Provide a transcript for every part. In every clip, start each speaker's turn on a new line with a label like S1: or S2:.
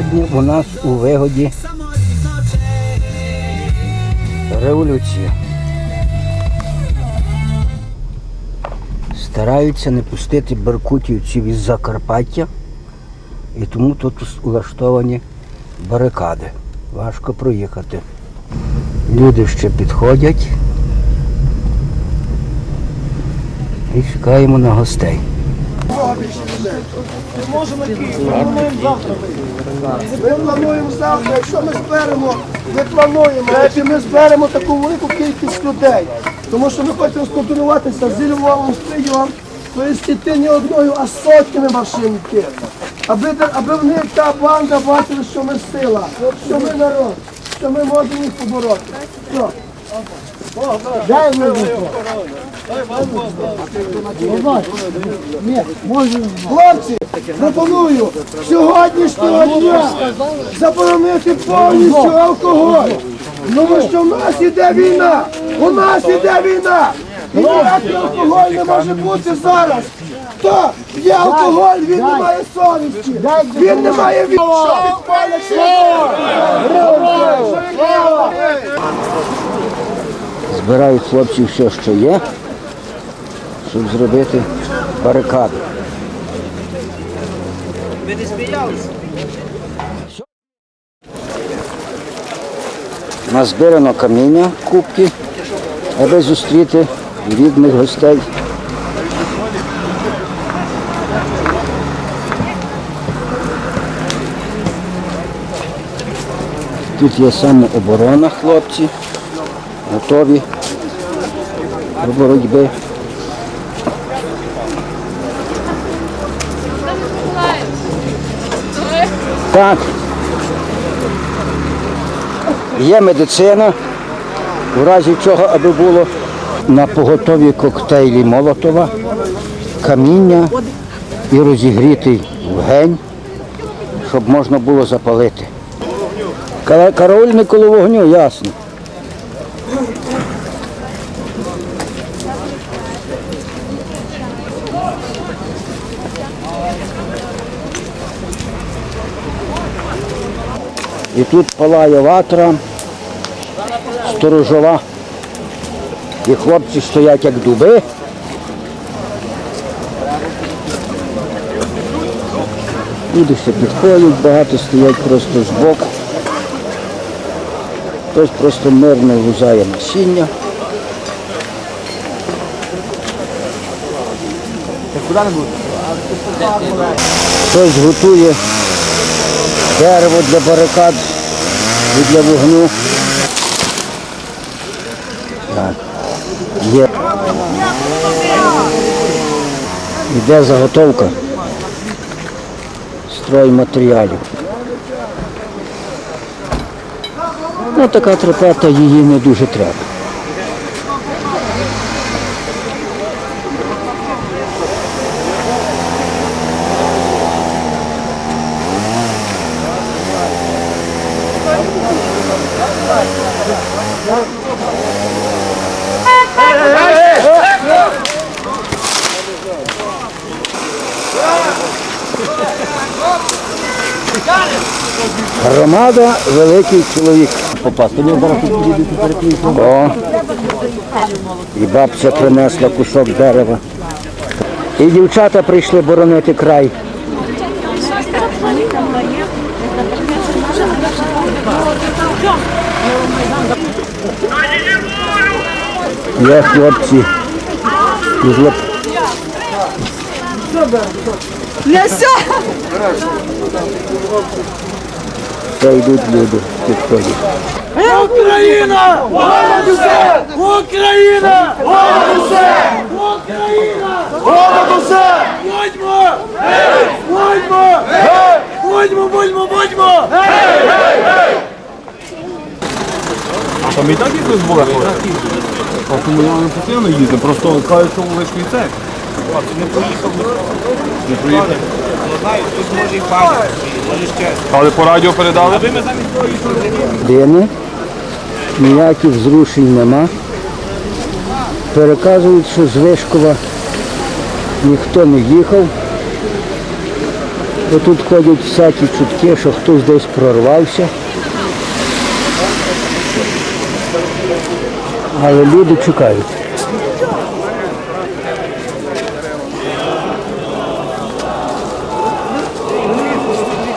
S1: Сьогодні у нас у вигоді революція. Стараються не пустити беркутівців із Закарпаття, і тому тут улаштовані барикади. Важко проїхати. Люди ще підходять. І чекаємо на гостей.
S2: Ми можемо плануємо завтра, якщо ми зберемо, ми плануємо, якщо ми зберемо таку велику кількість людей, тому що ми хочемо сконтролюватися зі Львовом з прийом, тобто йти не одною, а сотнями машин йти. Аби, аби в них та банда бачила, що ми сила, що ми народ, що ми можемо їх побороти. Все. Дай вибуху. Хлопці, пропоную сьогоднішнього дня заборонити повністю алкоголь. Тому що в нас іде війна, у нас іде війна. І ніякий алкоголь не може бути зараз. Хто є алкоголь, він не має совісті, він не має віри.
S1: Збирають хлопці все, що є, щоб зробити барикаду. Назбирано каміння кубки, аби зустріти рідних гостей. Тут є самооборона, хлопці, готові до боротьби. Так. Є медицина, в разі чого, аби було на поготові коктейлі Молотова, каміння і розігрітий вогень, щоб можна було запалити. Кара- Караульник коло вогню, ясно. І тут палає ватра, сторожова. І хлопці стоять як дуби. Люди ще підходять, багато стоять просто збоку. Хтось просто мирно лузає насіння. Хтось готує дерево для барикад і для вогню. Так. Є. Іде заготовка стройматеріалів. Ну, така трапета її не дуже треба. Громада великий чоловік. Попасти. О, і бабця принесла кусок дерева. І дівчата прийшли боронити край. Є хлопці. із Йдуть люди, підходять.
S2: Україна! Понад усе! Україна! Понад усе! Україна! Понад усе! Будьмо! Будьмо! Будьмо, будьмо, будьмо!
S3: А там і так їздили з Болехова? А тому я не постійно їздив, просто кажуть, що Олешкий це. Не проїхав. Не проїхав. Але по радіо передали?
S1: Дини, ніяких зрушень нема. Переказують, що з Вишкова ніхто не їхав. Бо тут ходять всякі чутки, що хтось десь прорвався. Але люди чекають.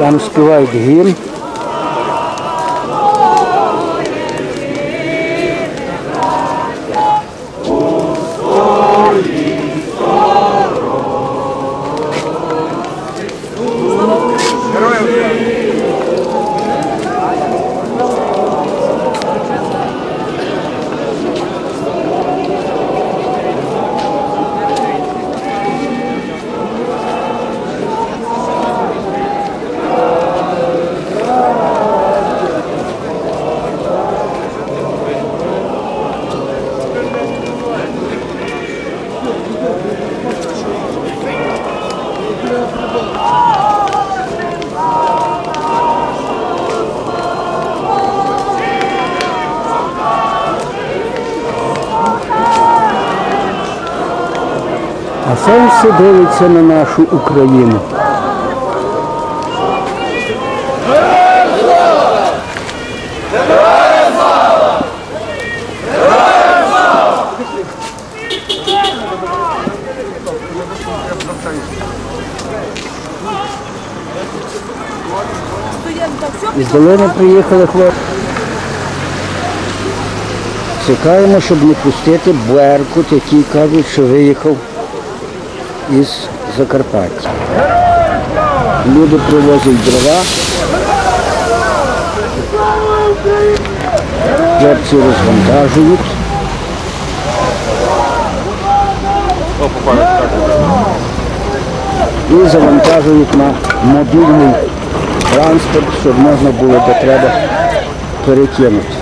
S1: Там співають гімн. А це все дивиться на нашу Україну. Із долини приїхали хлопці. Чекаємо, щоб не пустити Беркут, який кажуть, що виїхав із Закарпаття. Люди привозять дрова. Хлопці розвантажують. І завантажують на мобільний транспорт, щоб можна було де треба перекинути.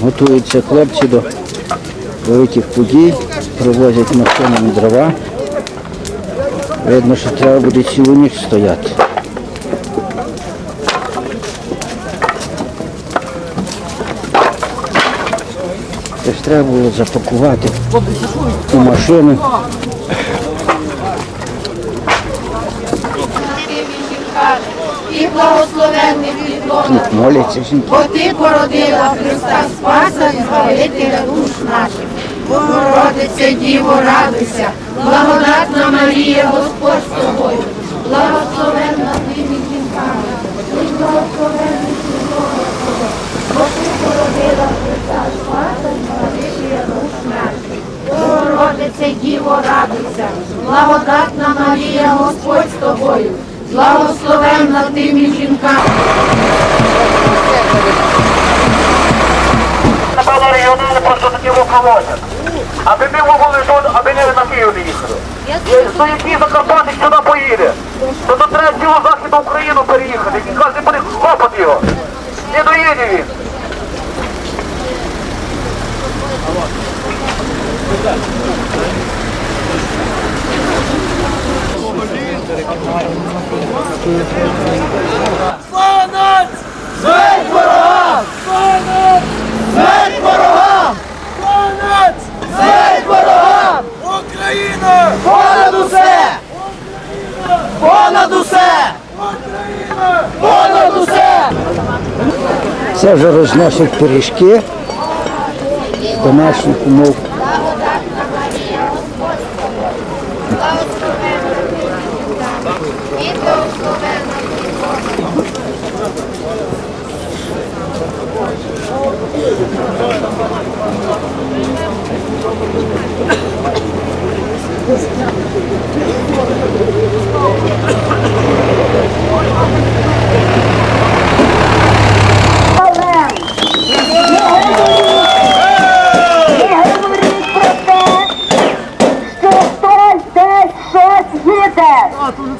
S1: Готуються хлопці до великих подій, привозять машинами дрова. Видно, що треба буде цілу ніч стояти. Тож треба було запакувати у машину. І
S4: благословенний підлог,
S1: Тут бо ти
S4: породила Христа Спаса і Збавителя душ наших. Богородице, Діво, радуйся, благодатна Марія, Господь з тобою, благословенна ти між жінками, і благословенний підлог, бо ти породила Христа Спаса і Збавителя душ наших. Богородице, Діво, радуйся, благодатна Марія, Господь з тобою, благословенна ти між жінками.
S5: Напевно, регіонали просто такі руководять. Аби ми могли тут, аби не на Київ не їхали. Якщо який Закарпатик сюди поїде, то тут треба цілу Західну Україну переїхати. І кожен буде хлопот його. Не доїде він.
S6: Понад усе! Понад усе!
S2: Понад усе!
S1: Це вже розносять пиріжки з домашніх умов.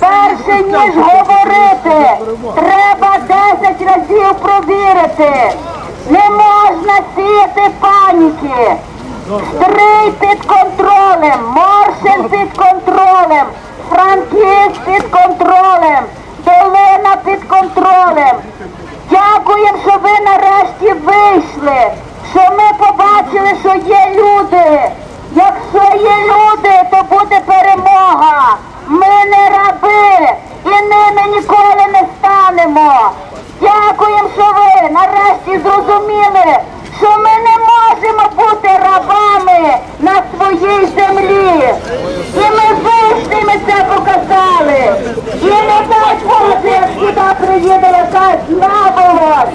S4: Перше ніж говорити, треба 10 разів провірити. Не можна сіяти паніки. Три під контролем, Моршин під контролем, Франківськ під контролем, долина під контролем. Дякуємо, що ви нарешті вийшли, що ми побачили, що є люди. Якщо є люди, то буде перемога. Ми не раби і ними ніколи не станемо. Дякуємо, що ви нарешті зрозуміли, що ми не можемо бути рабами на своїй землі. І ми завжди це показали. І не дасть бути, як сюди приїде якась наволоч.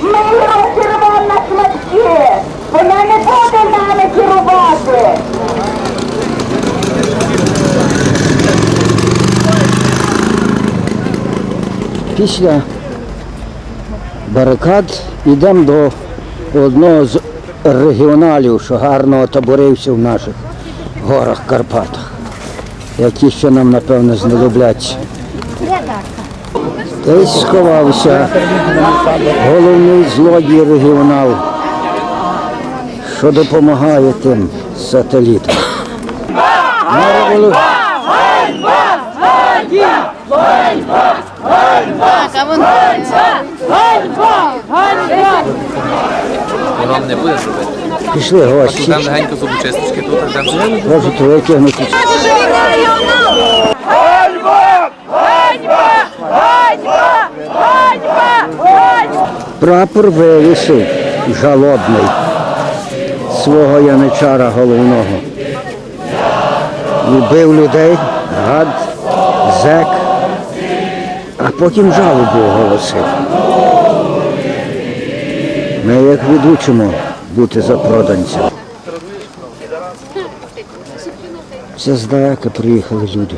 S4: Ми його червоно на шматки. Вона не буде нами керувати.
S1: Після барикад йдемо до одного з регіоналів, що гарно отоборився в наших горах Карпатах, які ще нам, напевно, знадобляться. Десь сховався головний злодій регіонал, що допомагає тим сателітам. На револю-
S5: Воно не буде зробити.
S1: Пішли гості, Там легенько
S5: зубочисточки тут, там
S1: можуть витягнути. Прапор вивісив жалобний свого яничара головного. Любив людей, гад, зек, а потім жалобу оголосив. Ми як відучимо бути запроданцями. Все здалека приїхали люди.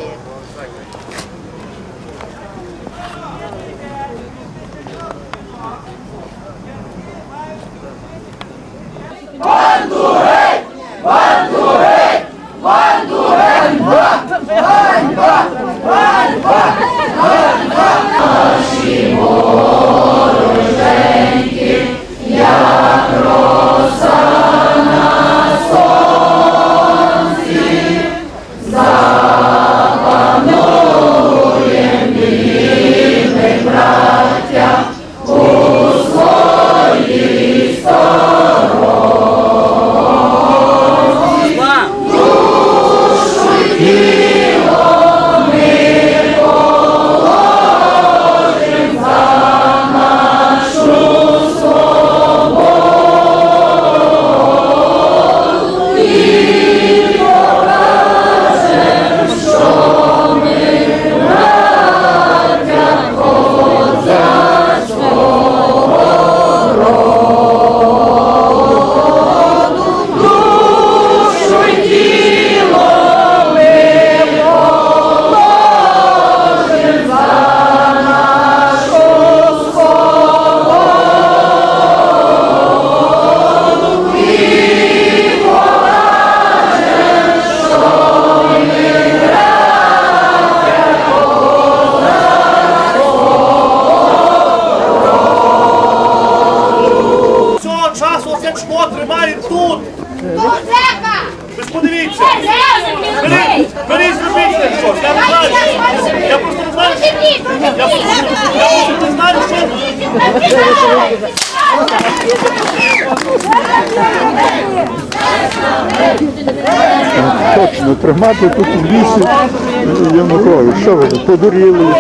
S5: Точно, тримати тут в лісі Янукович. Що ви тут, подуріли?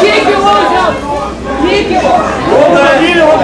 S5: Ти, наприклад,